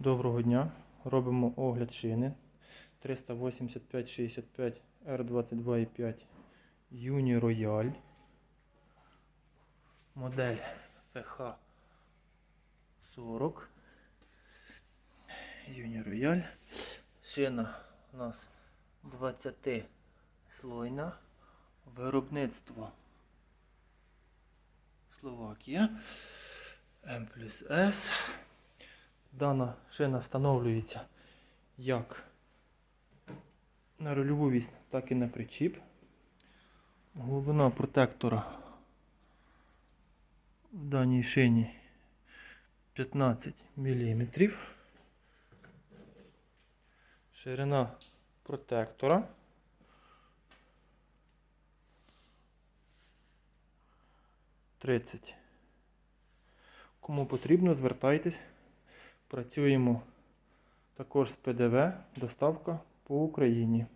Доброго дня. Робимо огляд шини 385-65 R22,5 Uni Royal. Модель VH 40. Uni Royal. Шина у нас 20 слойна. Виробництво Словакія. М плюс С. Дана шина встановлюється як на рульову вісь, так і на причіп. Глибина протектора в даній шині 15 мм. Ширина протектора. Тридцять. Кому потрібно, звертайтесь. Працюємо також з ПДВ, доставка по Україні.